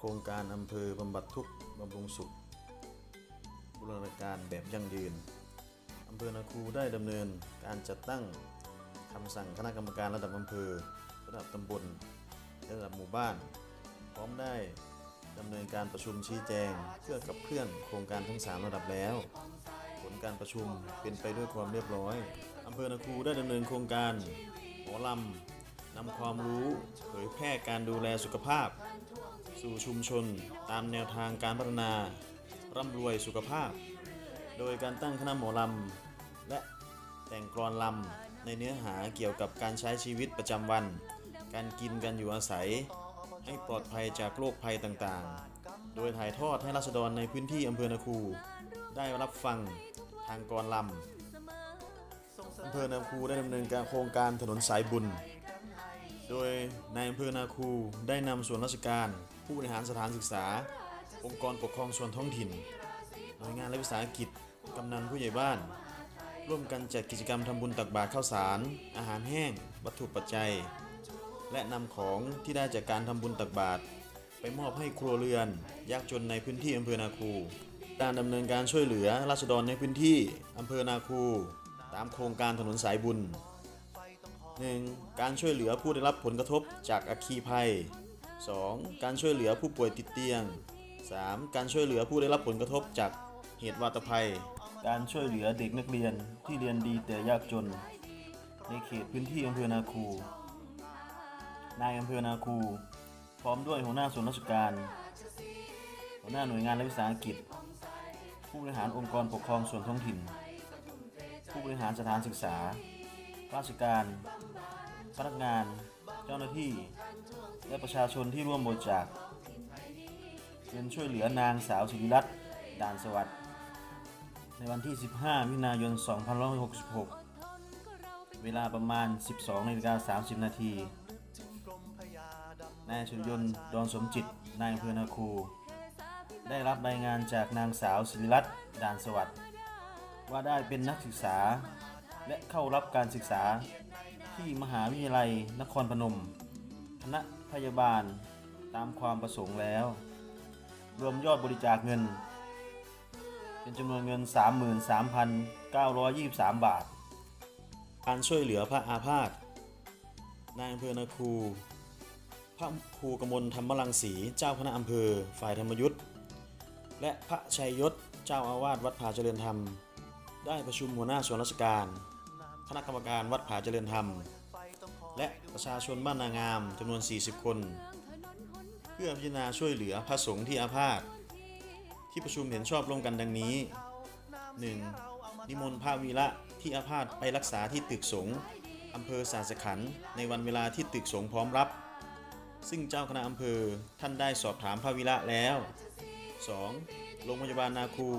โครงการอำเภอบำบัดทุกข์บำรุงสุข บูรณาการแบบยั่งยืนอำเภอนาคูได้ดำเนินการจัดตั้งคำสั่งคณะกรรมการระดับอำเภอ ระดับตำบลระดับหมู่บ้าน พร้อมได้ดำเนินการประชุมชี้แจงเพื่อกับเคลื่อนโครงการทั้ง 3 ระดับแล้ว ผลการประชุมเป็นไปด้วยความเรียบร้อยอำเภอนาคูได้ดำเนินโครงการหมอลำนำความรู้เผยแพร่การดูแลสุขภาพ สู่ชุมชน ตามแนวทางการพัฒนา ร่ำรวยสุขภาพ โดยการตั้งคณะหมอลำ และแต่งกลอนลำ ในเนื้อหาเกี่ยวกับการใช้ชีวิตประจำวัน การกินการอยู่อาศัย ให้ปลอดภัยจากโรคภัยต่างๆ โดยถ่ายทอดให้ราษฎรในพื้นที่อำเภอนาคู ได้รับฟังทางกรลำอำเภอนาคูได้ดำเนินการโครงการถนนสายบุญ โดยนายอำเภอนาคูได้นำส่วนราชการ ผู้บริหารสถานศึกษา องค์กรปกครองส่วนท้องถิ่นหน่วยงานและวิสาหกิจกำนันผู้ใหญ่บ้าน ร่วมกันจัดกิจกรรมทำบุญตักบาตรข้าวสาร อาหารแห้ง วัตถุปัจจัย และนำของที่ได้จากการทำบุญตักบาตรไปมอบให้ครัวเรือน ยากจนในพื้นที่อำเภอนาคูการดำเนินการช่วยเหลือราษฎรในพื้นที่อำเภอนาคู ตามโครงการถนนสายบุญ 1. การช่วยเหลือผู้ได้รับผลกระทบจากอัคคีภัย 2. การช่วยเหลือผู้ป่วยติดเตียง 3. การช่วยเหลือผู้ได้รับผลกระทบจากเหตุวาตภัย การช่วยเหลือเด็กนักเรียนที่เรียนดีแต่ยากจน ในเขตพื้นที่อำเภอนาคูนายอำเภอนาคู พร้อมด้วยหัวหน้าส่วนราชการ หัวหน้าหน่วยงานและวิสาหกิจ ผู้บริหารองค์กรปกครองส่วนท้องถิ่น ผู้บริหารสถานศึกษา ราชการ พนักงาน เจ้าหน้าที่ และประชาชนที่ร่วมบริจาคเงินช่วยเหลือนางสาวศิริรัตน์ด่านสวัสดิ์ในวันที่ 15มิถุนายน 2566 เวลาประมาณ 12นาฬิกา30 นาทีนายสุริยนต์ดอนสมจิต นายอำเภอนาคู ได้รับรายงานจากนางสาวศิริรัตน์ด่านสวัสดิ์ว่าได้เป็นนักศึกษา และเข้ารับการศึกษาที่มหาวิทยาลัยนครพนม คณะ พยาบาลตามความประสงค์แล้ว รวมยอดบริจาคเงิน เป็นจำนวนเงิน 33,923 บาท การช่วยเหลือพระอาพาธนายอำเภอนาคู พระครูกมลธรรมรังสี เจ้าคณะอำเภอ ฝ่ายธรรมยุทธ์และพระชัยยศ เจ้าอาวาสวัดผาเจริญธรรม ได้ประชุมหัวหน้าส่วนราชการ คณะกรรมการวัดผาเจริญธรรม และประชาชนบ้านนางามจำนวน 40 คน เพื่อพิจารณาช่วยเหลือพระสงฆ์ที่อาพาธที่ประชุมเห็นชอบร่วมกันดังนี้ 1. นิมนต์พระวีระที่อาพาธไปรักษาที่ตึกสงฆ์อำเภอสาสขันในวันเวลาที่ตึกสงฆ์พร้อมรับ ซึ่งเจ้าคณะอำเภอท่านได้สอบถามพระวีระแล้ว 2. โรงพยาบาลนาคู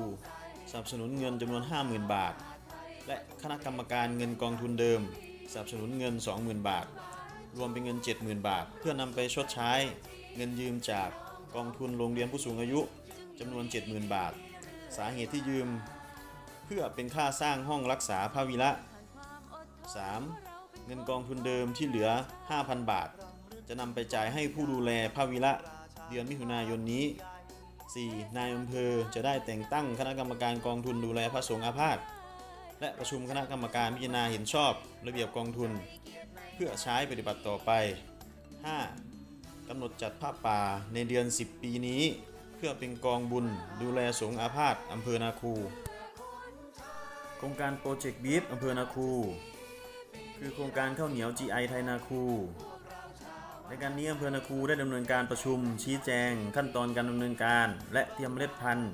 สนับสนุนเงินจำนวน 50,000 บาท และคณะกรรมการเงินกองทุนเดิม สนับสนุนเงิน 20,000 บาท รวมเป็นเงิน 70,000 บาท เพื่อนำไปชดใช้เงินยืมจากกองทุนโรงเรียนผู้สูงอายุจำนวน 70,000 บาท สาเหตุที่ยืม เพื่อเป็นค่าสร้างห้องรักษาพระวีระ 3. เงินกองทุนเดิมที่เหลือ 5,000 บาท จะนำไปจ่ายให้ผู้ดูแลพระวีระเดือนมิถุนายนนี้ 4. นายอำเภอจะได้แต่งตั้งคณะกรรมการกองทุนดูแลพระสงฆ์อาพาธ และประชุมคณะกรรมการพิจารณาเห็นชอบ ระเบียบกองทุน เพื่อใช้ปฏิบัติต่อไป 5. กำหนดจัดผ้าป่าในเดือน 10 ปีนี้ เพื่อเป็นกองบุญ ดูแลสงอาพาธอำเภอนาคูโครงการโปรเจกต์บีฟอำเภอนาคู คือโครงการข้าวเหนียว GI ไทยนาคูในการนี้อำเภอนาคูได้ดำเนินการประชุมชี้แจง ขั้นตอนการดำเนินการ และเตรียมเมล็ดพันธุ์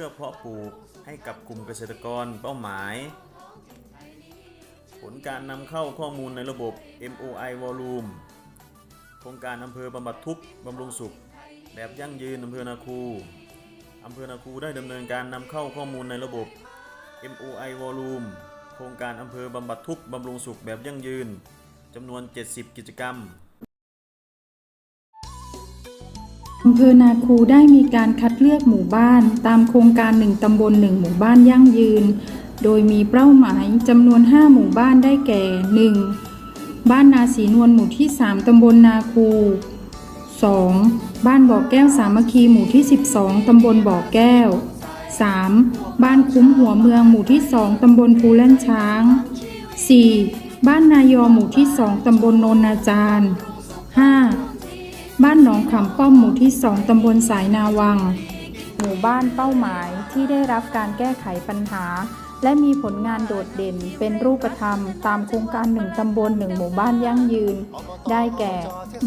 พื่อเพาะปลูกให้กับกลุ่มเกษตรกรเป้าหมาย ผลการนำเข้าข้อมูลในระบบ MOI Volume โครงการอำเภอบำบัดทุกบำรุงสุข แบบยั่งยืนอำเภอนาคูอำเภอนาคูได้ดำเนินการนำเข้าข้อมูลในระบบ MOI Volume โครงการอำเภอบำบัดทุกบำรุงสุขแบบยั่งยืนจำนวน 70 กิจกรรม ภอนาคูได้มีการคัดเลือกหมู่บ้าน ตามโครงการหนึ่งตำบลหนึ่งหมู่บ้านยั่งยืน โดยมีเป้าหมายจำนวน 5 หมู่บ้านได้แก่ 1. บ้านนาสีนวลหมู่ที่ 3 ตำบลนาคู 2. บ้านบ่อแก้วสามัคคีหมู่ที่ 12 ตำบลบ่อแก้ว 3. บ้านคุ้มหัวเมืองหมู่ที่ 2 ตำบลภูแล่นช้าง 4. บ้านนายอหมู่ที่ 2 ตำบลโนนนาจาร 5. บ้านหนองขำป้อมหมู่ที่ 2 ตำบลสายนาวัง หมู่บ้านเป้าหมายที่ได้รับการแก้ไขปัญหา และมีผลงานโดดเด่นเป็นรูปธรรม ตามโครงการหนึ่งตำบลหนึ่งหมู่บ้านยั่งยืน ได้แก่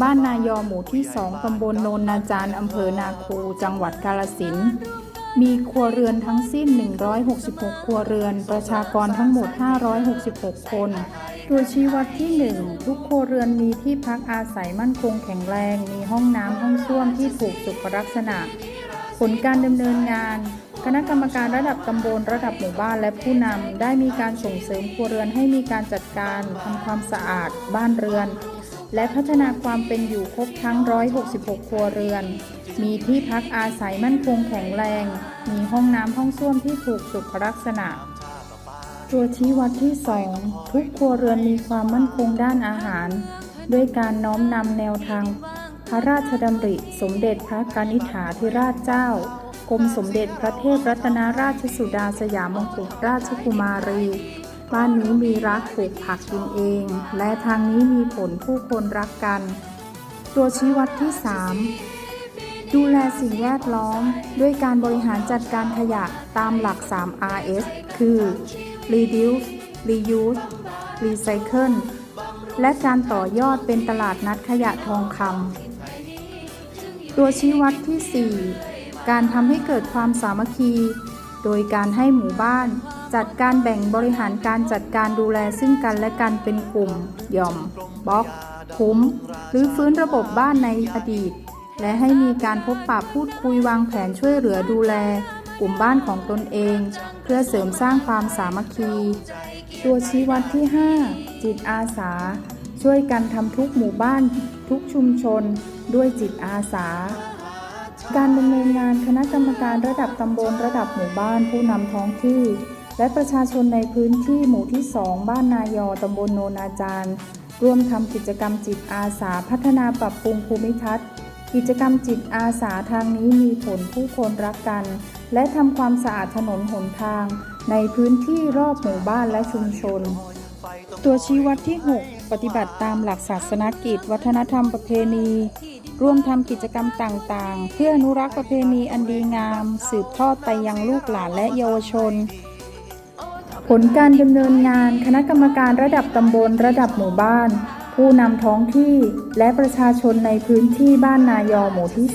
บ้านนายอหมู่ที่สองตำบลโนนนาจารอำเภอนาคู จังหวัดกาลสิน มีครัวเรือนทั้งสิ้น 166 ครัวเรือน ประชากรทั้งหมด 566 คน โดยชี้วัดที่ 1 ทุกครัวเรือนมีที่พักอาศัยมั่นคงแข็งแรง มีห้องน้ำห้องส้วมที่ถูกสุขลักษณะ ผลการดำเนินงาน คณะกรรมการระดับตำบลระดับหมู่บ้านและผู้นำได้มีการส่งเสริมครัวเรือนให้มีการจัดการทำความสะอาด บ้านเรือน และพัฒนาความเป็นอยู่ครบทั้ง 166 ครัวเรือน มีที่พักอาศัยมั่นคงแข็งแรง มีห้องน้ำห้องส้วมที่ถูกสุขลักษณะ ตัวชี้วัดที่ 2 ทุกครัวเรือนมีความมั่นคงด้านอาหาร ด้วยการน้อมนำแนวทาง พระราชดำริ สมเด็จพระกนิษฐาธิราชเจ้ากรมสมเด็จพระเทพรัตนราชสุดาสยามมงกุฎราชกุมารี บ้านนี้มีรักปลูกผักกินเอง และทางนี้มีผลผู้คนรักกัน ตัวชี้วัดที่ 3 ดูแลสิ่งแวดล้อม ด้วยการบริหารจัดการขยะตามหลัก 3 RS คือ reduce reuse recycle และการต่อยอดเป็นตลาดนัดขยะทองคำตัวชี้วัดที่ 4 การทำให้เกิดความสามัคคี โดยการให้หมู่บ้าน จัดการแบ่งบริหารการจัดการดูแลซึ่งกันและกันเป็นกลุ่มหย่อมบล็อกคุ้ม หรือฟื้นระบบบ้านในอดีต และให้มีการพบปะพูดคุยวางแผนช่วยเหลือดูแล กลุ่มบ้านของตนเอง เพื่อเสริมสร้างความสามัคคี ตัวชี้วัดที่ 5 จิตอาสา ช่วยกันทำทุกหมู่บ้าน ทุกชุมชน ด้วยจิตอาสาการดำเนินงานคณะกรรมการระดับตำบลระดับหมู่บ้านผู้นำท้องที่ และประชาชนในพื้นที่หมู่ที่ 2 บ้านนายอตำบลโนนาจารย์ร่วมทำกิจกรรมจิตอาสาพัฒนาปรับปรุงภูมิทัศน์ กิจกรรมจิตอาสาทางนี้มีผลผู้คนรักกัน และทำความสะอาดถนนหนทาง ในพื้นที่รอบหมู่บ้านและชุมชน ตัวชี้วัดที่ 6 ปฏิบัติตามหลักศาสนกิจ วัฒนธรรมประเพณี ร่วมทำกิจกรรมต่าง ๆ เพื่ออนุรักษ์ประเพณีอันดีงาม สืบทอดไปยังลูกหลานและเยาวชน ลการดำเนินงานคณะกรรมการระดับตำบลระดับหมู่บ้าน ผู้นำท้องที่และประชาชนในพื้นที่บ้านนายอหมู่ที่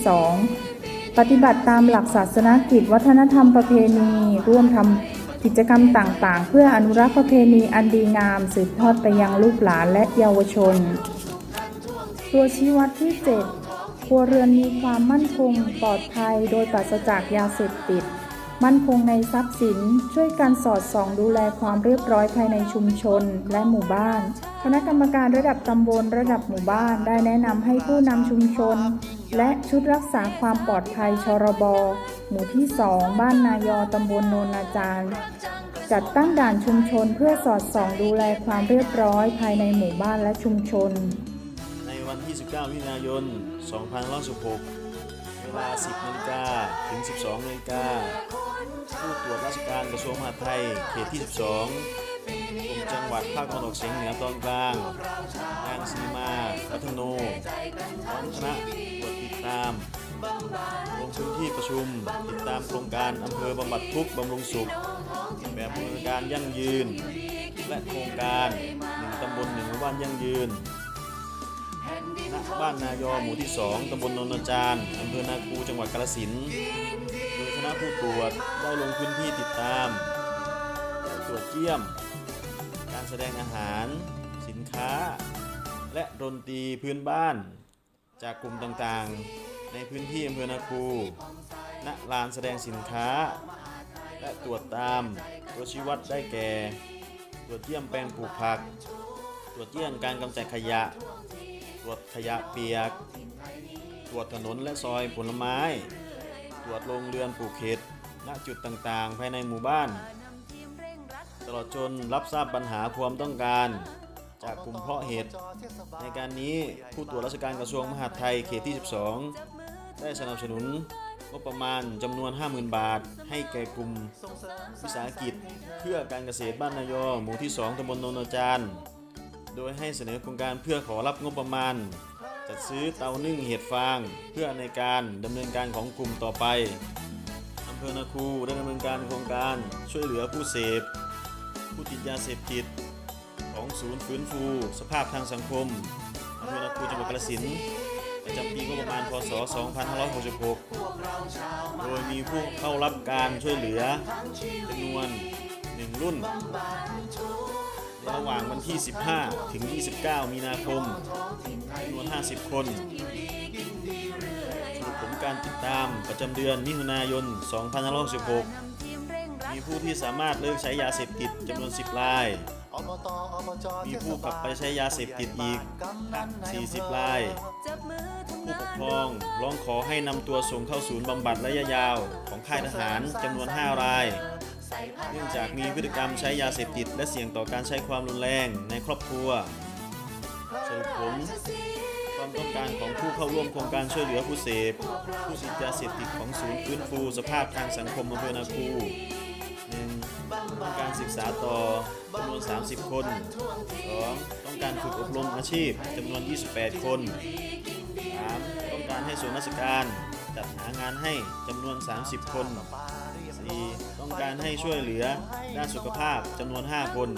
2ปฏิบัติตามหลักศาสนกิจวัฒนธรรมประเพณี ร่วมทำกิจกรรมต่างๆ เพื่ออนุรักษ์ประเพณีอันดีงาม สืบทอดไปยังลูกหลานและเยาวชน ตัวชี้วัดที่ 7 ครัวเรือนมีความมั่นคงปลอดภัยโดยปราศจากยาเสพติด มั่นคงในทรัพย์สิน ช่วยกันสอดส่องดูแลความเรียบร้อยภายในชุมชนและหมู่บ้าน คณะกรรมการระดับตำบลระดับหมู่บ้าน ได้แนะนำให้ผู้นำชุมชน และชุดรักษาความปลอดภัยชรบ หมู่ที่ 2 บ้านนายอตำบลโนนนาจารย์จัดตั้งด่านชุมชนเพื่อสอดส่องดูแลความเรียบร้อยภายในหมู่บ้านและชุมชน ในวันที่ 19มิถุนายน 2516 เวลา 10นาฬิกา 12นาฬิกาผู้ตรวจราชการกระทรวงมหาดไทย เขตที่ 12กรมจังหวัดภาคตะวันออกเฉียงเหนือตอนกลางนางสีมาพัฒโนพร้อมคณะตรวจติดตามลงพื้นที่ประชุม ติดตามโครงการอำเภอบำบัดทุกบำรุงสุข แบบบูรณาการยั่งยืน และโครงการหนึ่งตำบลหนึ่งหมู่บ้านยั่งยืน ณบ้านนายอหมู่ที่ 2ตำบลนนจารย์อำเภอนาคูจังหวัดกาฬสินธุ์โดยคณะผู้ตรวจได้ลงพื้นที่ติดตาม ตรวจเยี่ยม การแสดงอาหาร สินค้า และดนตรีพื้นบ้าน จากกลุ่มต่างๆ ในพื้นที่อำเภอนาคูณลานแสดงสินค้า และตรวจตามตัวชี้วัดได้แก่ ตรวจเยี่ยมแปลงปลูกผัก ตรวจเยี่ยมการกำจัดขยะ ตรวจขยะเปียก ตรวจถนนและซอยผลไม้ ตรวจโรงเรือนปลูกเห็ดณจุดต่างๆ ภายในหมู่บ้าน ตลอดจนรับทราบปัญหาความต้องการ จากกลุ่มเพาะเห็ดในการนี้ผู้ตรวจราชการกระทรวงมหาดไทยเขตที่ 12 ได้สนับสนุนงบประมาณจำนวน 50,000 บาท ให้แก่กลุ่มวิสาหกิจ เพื่อการเกษตรบ้านนายอหมู่ที่ 2ตำบลโนนจารย์ โดยให้เสนอโครงการเพื่อขอรับงบประมาณ จัดซื้อเตานึ่งเห็ดฟาง เพื่อในการดำเนินการของกลุ่มต่อไปอำเภอนาคูได้ดำเนินการโครงการช่วยเหลือผู้เสพ ผู้ติดยาเสพติด ของศูนย์ฟื้นฟู สภาพทางสังคมอำเภอนาคูจังหวัดกาฬสินประจำปีงบประมาณพศ 2566 โดยมีผู้เข้ารับการช่วยเหลือจำนวน 1 รุ่น ระหว่างวันที่ 15 ถึง 29 มีนาคมจำนวน 50 คนสรุปผลการติดตามประจำเดือนมิถุนายน 2566 มีผู้ที่สามารถเลิกใช้ยาเสพติดจำนวน 10 ราย มีผู้กลับไปใช้ยาเสพติดอีก 40 ราย ผู้ปกครองร้องขอให้นำตัวส่งเข้าศูนย์บำบัดระยะยาวของค่ายทหารจำนวน 5 ราย เนื่องจากมีพฤติกรรมใช้ยาเสพติด และเสี่ยงต่อการใช้ความรุนแรงในครอบครัวสรุปผลความต้องการของผู้เข้าร่วมโครงการช่วยเหลือผู้เสพ ผู้ติดยาเสพติดของศูนย์ฟื้นฟูสภาพทางสังคมอำเภอนาคู 1. ต้องการศึกษาต่อจำนวน 30 คน 2. ต้องการฝึกอบรมอาชีพจำนวน 28 คน 3. ต้องการให้ส่วนราชการจัดหางานให้จำนวน 30 คน 4. ต้องการให้ช่วยเหลือด้านสุขภาพจำนวน 5 คน